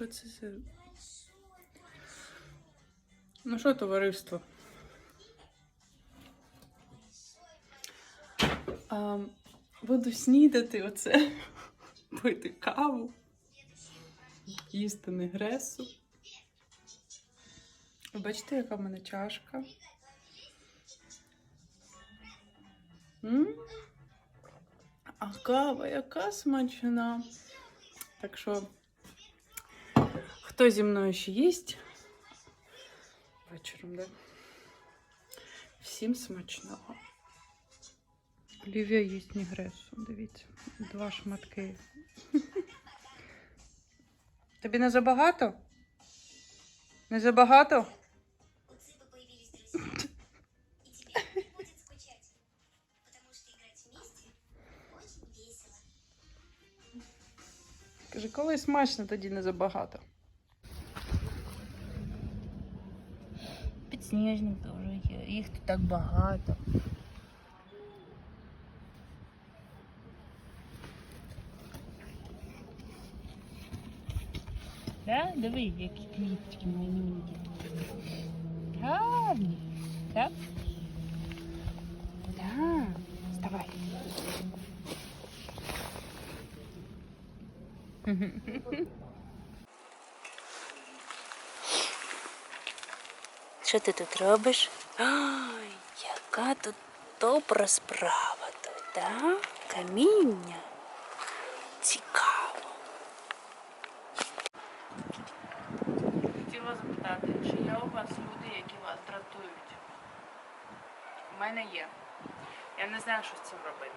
Що це за. Ну що, товариство? А, буду снідати оце, пити каву, їсти негресу. Ви Бачите, яка в мене чашка? М? А кава яка смачна. Так що, хто зі мною ще їсть? Вечором, да? Всім смачного. Олівія їсть негресу, дивіться. Два шматки. Тобі не забагато? Не забагато? Каже, коли смачно, тоді не забагато. Підсніжник теж є. Їх тут так багато. Да? Диви, які квіточки маленькі. Гарні. Так? Да. Вставай. Що ти тут робиш? Ой, яка тут добра справа тут, да? Каміння. Цікаво. Хотіла запитати, чи є у вас люди, які вас дратують? У мене є. Я не знаю, що з цим робити.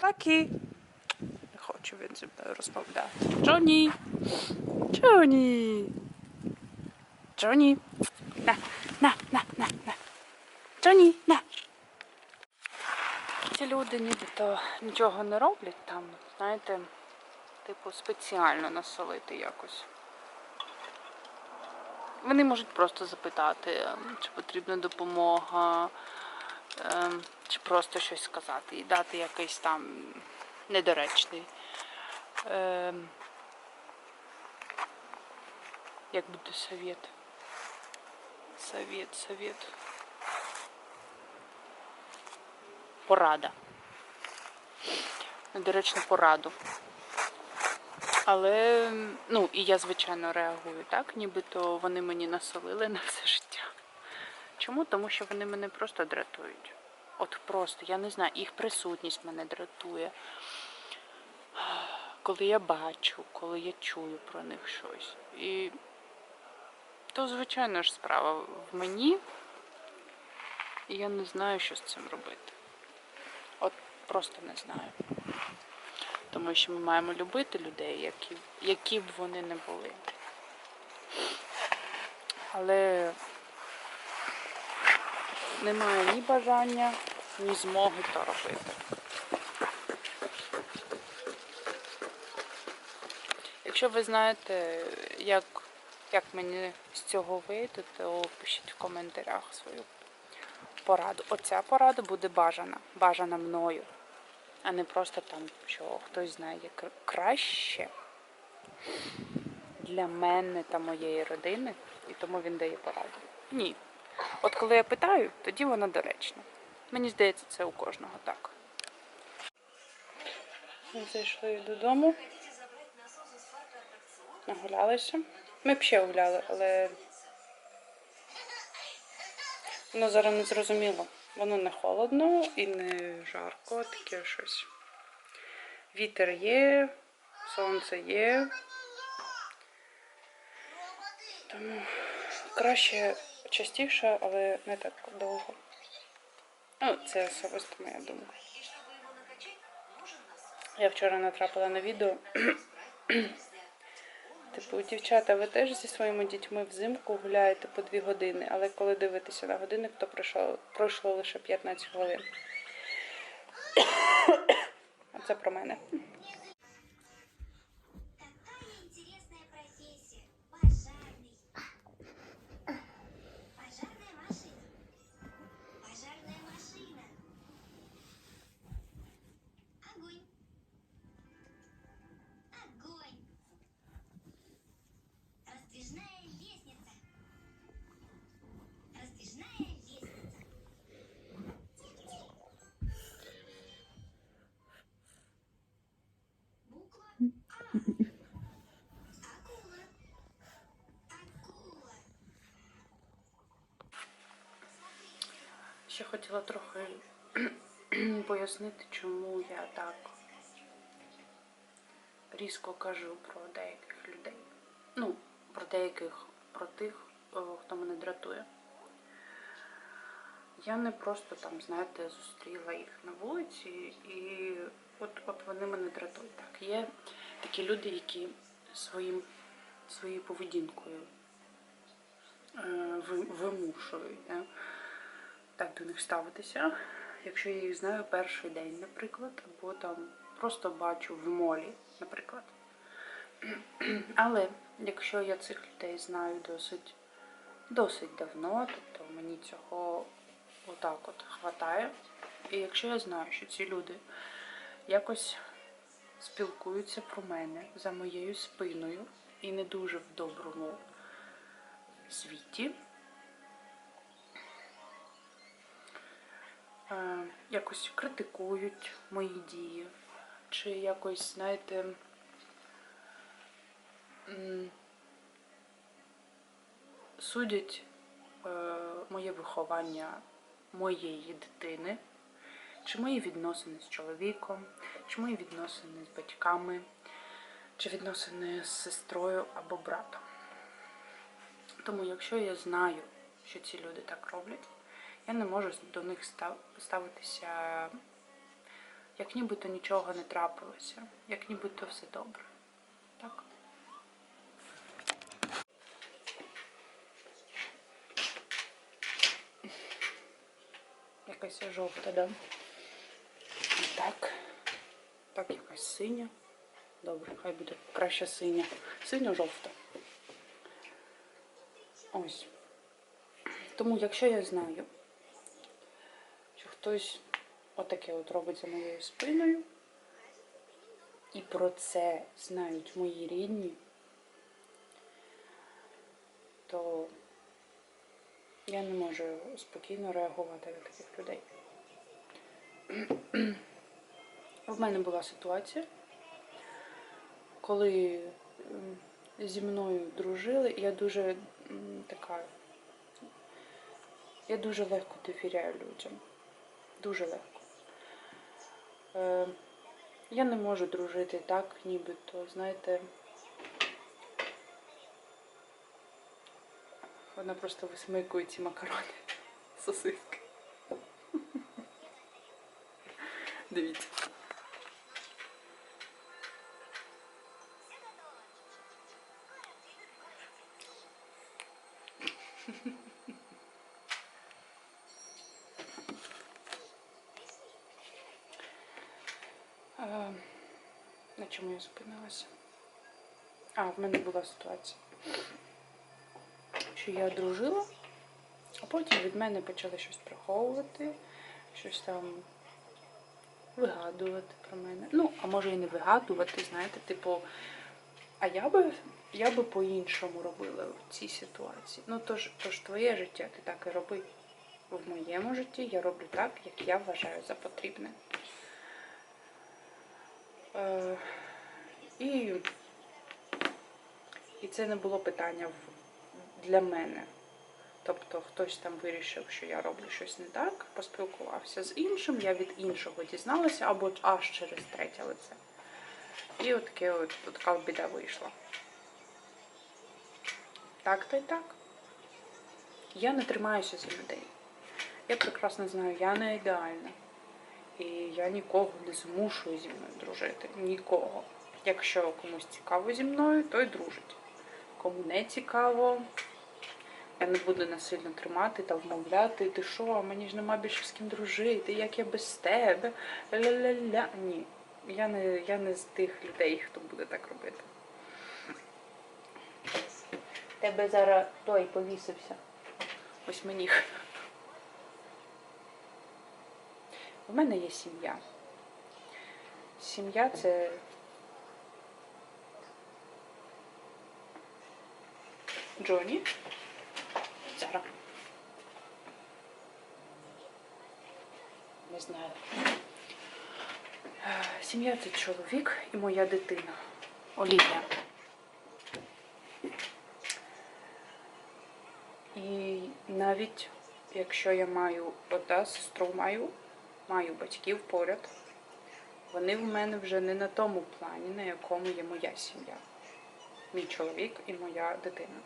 Такі. Не хочу він зі мною розмовляти. Джоні! Джоні! Джоні! На, на, на, на, на. Джоні, на. Ці люди нібито нічого не роблять там, знаєте, типу, спеціально насолити якось. Вони можуть просто запитати, ем, чи потрібна допомога, ем, чи просто щось сказати і дати якийсь там недоречний. Як буде совет? Совет, совет. Порада. Недоречну пораду. Але ну і я звичайно реагую так, нібито вони мені насолили на все життя. Чому? Тому що вони мене просто дратують. От просто, я не знаю, їх присутність мене дратує. Коли я бачу, коли я чую про них щось. І то, звичайно ж, справа в мені. І я не знаю, що з цим робити. От просто не знаю. Тому що ми маємо любити людей, які, які б вони не були. Але немає ні бажання, ні змоги то робити. Якщо ви знаєте, як, як мені з цього вийти, то пишіть в коментарях свою пораду. Оця порада буде бажана, бажана мною а не просто там, що хтось знає краще для мене та моєї родини, і тому він дає пораду. Ні. От коли я питаю, тоді вона доречна. Мені здається, це у кожного так. Ми зайшли додому, нагулялися. Ми б ще гуляли, але воно зараз не зрозуміло. Воно не холодно і не жарко, таке щось. Вітер є, сонце є. Тому краще частіше, але не так довго. Ну, це особисто моя думка. Я вчора натрапила на відео. Типу, дівчата, ви теж зі своїми дітьми взимку гуляєте по дві години, але коли дивитися на годинник, то пройшло, пройшло лише 15 хвилин. Це про мене. Вирішила трохи пояснити, чому я так різко кажу про деяких людей. Ну, про деяких, про тих, е, хто мене дратує. Я не просто там, знаєте, зустріла їх на вулиці, і от, от вони мене дратують. Так, є такі люди, які своїм, своєю поведінкою е, вимушують да, так до них ставитися. Якщо я їх знаю перший день, наприклад, або там просто бачу в молі, наприклад. Але якщо я цих людей знаю досить, досить давно, тобто мені цього отак от хватає. І якщо я знаю, що ці люди якось спілкуються про мене за моєю спиною і не дуже в доброму світі, якось критикують мої дії, чи якось, знаєте, судять е, моє виховання моєї дитини, чи мої відносини з чоловіком, чи мої відносини з батьками, чи відносини з сестрою або братом. Тому, якщо я знаю, що ці люди так роблять, я не можу до них ставитися, як нібито нічого не трапилося, як нібито все добре. Так? Якась жовта, да? Так. Так, якась синя. Добре, хай буде краще синя. Синьо-жовта. Ось. Тому, якщо я знаю, хтось отаке от робить за моєю спиною, і про це знають мої рідні, то я не можу спокійно реагувати на таких людей. В мене була ситуація, коли зі мною дружили, я дуже така. Я дуже легко довіряю людям. Дуже легко. Е, я не можу дружити так, нібито, знаєте. Вона просто висмикує ці макарони. Сосиски. Дивіться. В мене була ситуація, що я дружила, а потім від мене почали щось приховувати, щось там вигадувати про мене. Ну, а може і не вигадувати, знаєте, типу, а я би, я би по-іншому робила в цій ситуації. Ну, тож, тож твоє життя, ти так і роби. В моєму житті я роблю так, як я вважаю за потрібне. Е, і, і це не було питання для мене. Тобто хтось там вирішив, що я роблю щось не так, поспілкувався з іншим, я від іншого дізналася, або аж через третє лице. І от таке от, от така біда вийшла. Так то й так. Я не тримаюся за людей. Я прекрасно знаю, я не ідеальна. І я нікого не змушую зі мною дружити. Нікого. Якщо комусь цікаво зі мною, то й дружить. Кому не цікаво, я не буду насильно тримати та вмовляти, ти що, мені ж нема більше з ким дружити, як я без тебе. Ля-ля-ля. Ні. Я не, я не з тих людей, хто буде так робити. Тебе зараз той повісився. Ось мені. У мене є сім'я. Сім'я це. Джоні. Зараз. Не знаю. Сім'я це чоловік і моя дитина. Олівія. І навіть якщо я маю ота сестру маю, маю батьків поряд, вони в мене вже не на тому плані, на якому є моя сім'я. Мій чоловік і моя дитина.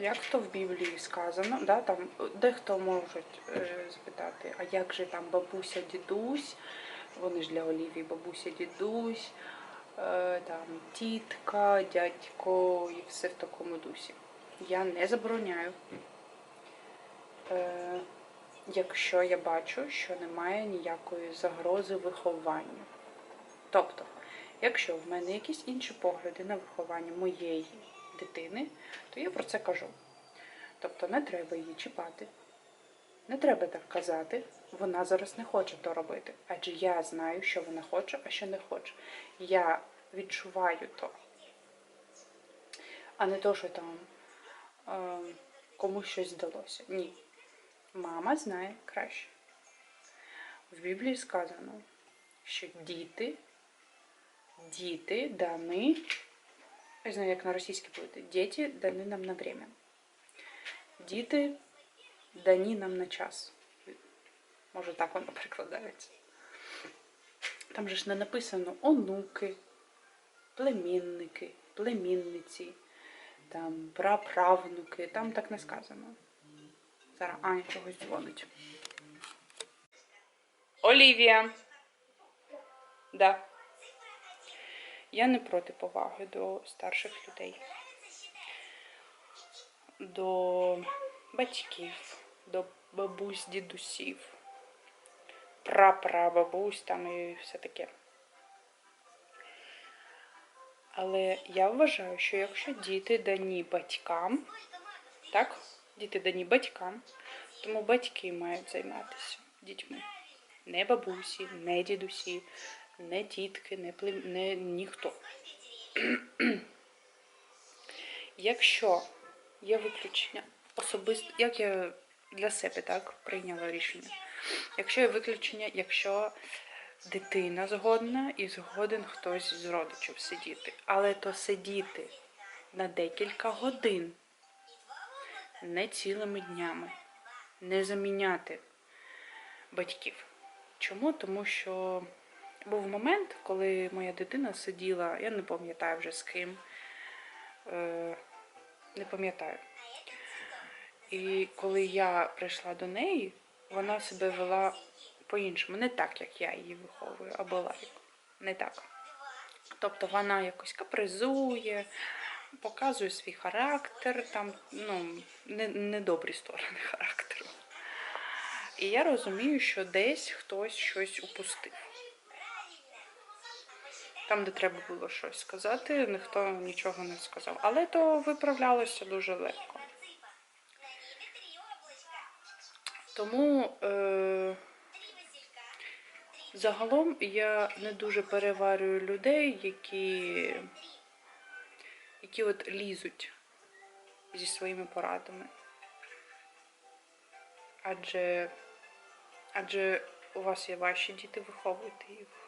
Як то в Біблії сказано, да, там дехто може е, запитати, а як же там бабуся, дідусь, вони ж для Олівії бабуся, дідусь, е, там тітка, дядько і все в такому дусі. Я не забороняю, е, якщо я бачу, що немає ніякої загрози вихованню. Тобто, якщо в мене якісь інші погляди на виховання моєї дитини, то я про це кажу. Тобто не треба її чіпати, не треба так казати, вона зараз не хоче то робити. Адже я знаю, що вона хоче, а що не хоче. Я відчуваю то. А не то, що там е, комусь щось здалося. Ні. Мама знає краще. В Біблії сказано, що діти, діти дані, я знаю, як на російській буде, діти дані нам на время. Діти дані нам на час. Може, так воно перекладається. Там же ж не написано онуки, племінники, племінниці, там праправнуки, там так не сказано. Зараз Аня чогось дзвонить. Олівія. Да. Я не проти поваги до старших людей, до батьків, до бабусь, дідусів, прапрабабусь там і все таке. Але я вважаю, що якщо діти дані батькам, так, діти дані батькам, тому батьки мають займатися дітьми. Не бабусі, не дідусі, не тітки, не, плем... не ніхто. Якщо є виключення, особисто, як я для себе так прийняла рішення. Якщо є виключення, якщо дитина згодна і згоден хтось з родичів сидіти, але то сидіти на декілька годин, не цілими днями, не заміняти батьків. Чому? Тому що був момент, коли моя дитина сиділа, я не пам'ятаю вже з ким, е, не пам'ятаю. І коли я прийшла до неї, вона себе вела по-іншому, не так, як я її виховую, або лайк. Не так. Тобто вона якось капризує, показує свій характер, там, ну, не- недобрі сторони характеру. І я розумію, що десь хтось щось упустив. Там, де треба було щось сказати, ніхто нічого не сказав. Але то виправлялося дуже легко. Тому е, загалом я не дуже переварюю людей, які, які от лізуть зі своїми порадами. Адже, адже у вас є ваші діти, виховуйте їх.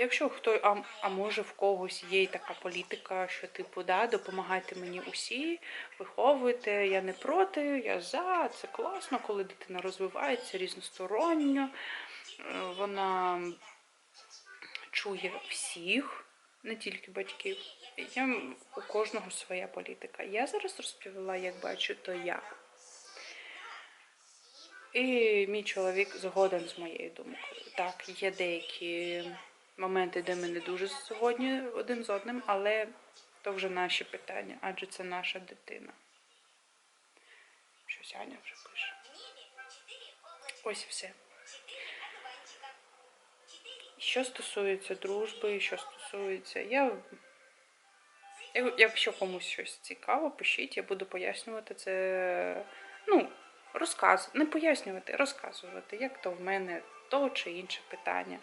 Якщо хто, а, а може в когось є така політика, що типу, да, допомагайте мені усі, виховуйте, я не проти, я за, це класно, коли дитина розвивається різносторонньо, е, вона чує всіх, не тільки батьків. Я, у кожного своя політика. Я зараз розповіла, як бачу, то я. І мій чоловік згоден з моєю думкою. Так, є деякі моменти, де ми не дуже згодні один з одним, але то вже наші питання, адже це наша дитина. Щось Аня вже пише. Ось все. Що стосується дружби, що стосується. Я... Якщо комусь щось цікаво, пишіть, я буду пояснювати це. Ну, розказ, не пояснювати, розказувати, як то в мене то чи інше питання.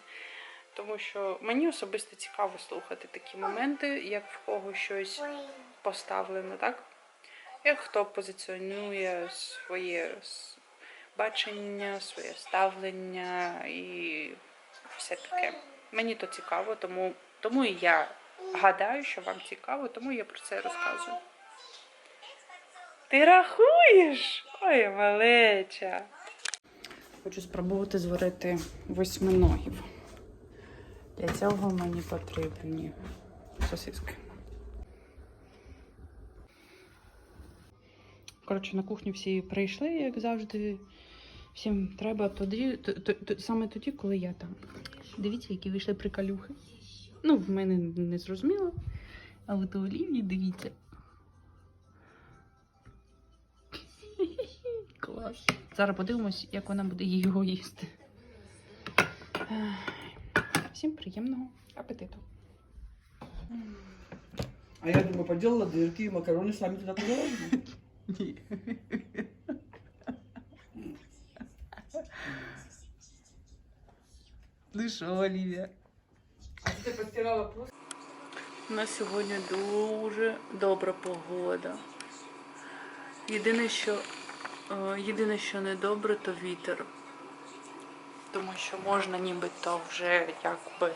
Тому що мені особисто цікаво слухати такі моменти, як в кого щось поставлено, так? Як хто позиціонує своє бачення, своє ставлення і все таке. Мені то цікаво, тому, тому і я гадаю, що вам цікаво, тому я про це розказую. Ти рахуєш? Ой, малеча. Хочу спробувати зварити восьминогів. Для цього мені потрібні сосиски. Коротше, на кухню всі прийшли, як завжди. Всім треба тоді, т- т- т- саме тоді, коли я там. Дивіться, які вийшли приколюхи. Ну, в мене не зрозуміло. А от у Олівії дивіться. Клас. Зараз подивимось, як вона буде його їсти. Ай. Всім приємного апетиту. А я думаю, поделала дырки и макароны сами туда туда. Ну що, Олівія? А ты постирала просто? У нас сьогодні дуже добра погода. Єдине, що, е, єдине, що не добре, то вітер. Тому що можна нібито вже якби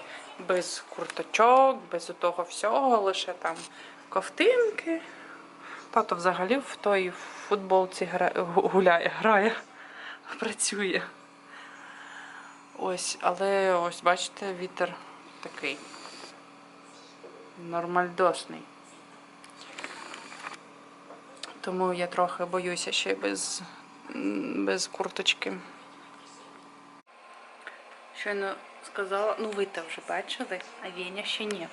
без курточок, без того всього, лише там ковтинки. Тато взагалі в той футболці гуляє, грає, працює. Ось, але ось бачите, вітер такий нормальдосний. Тому я трохи боюся ще без, без курточки. Щойно сказала, ну ви то вже бачили, а Веня ще ні.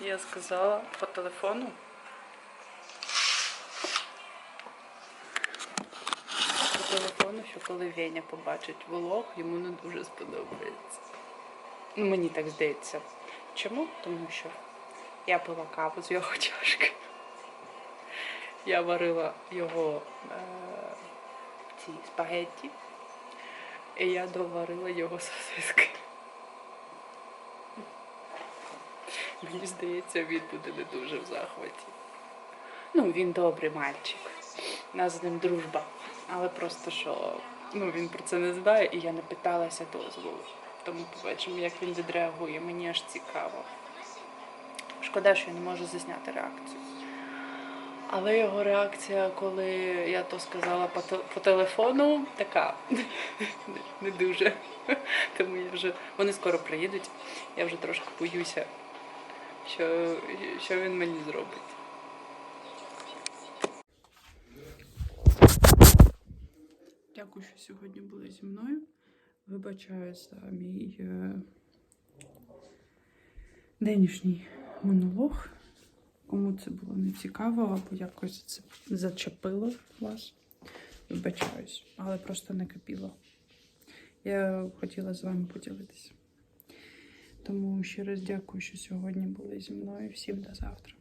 Я сказала по телефону. По телефону, що коли Веня побачить влог, йому не дуже сподобається. Ну, мені так здається. Чому? Тому що я пила каву з його чашки. Я варила його е, ці спагетті. І я доварила його сосиски. Мені здається, він буде не дуже в захваті. Ну, він добрий мальчик. У нас з ним дружба. Але просто що ну, він про це не знає, і я не питалася дозволу. Тому побачимо, як він відреагує. Мені аж цікаво. Шкода, що я не можу засняти реакцію. Але його реакція, коли я то сказала по, телефону, така не- дуже. Тому я вже вони скоро приїдуть. Я вже трошки боюся, що, що він мені зробить. Дякую, що сьогодні були зі мною. Вибачаю за мій е... денішній монолог. Кому це було не цікаво або якось це зачепило вас. Вибачаюсь, але просто не кипіло. Я хотіла з вами поділитися. Тому ще раз дякую, що сьогодні були зі мною. Всім до завтра.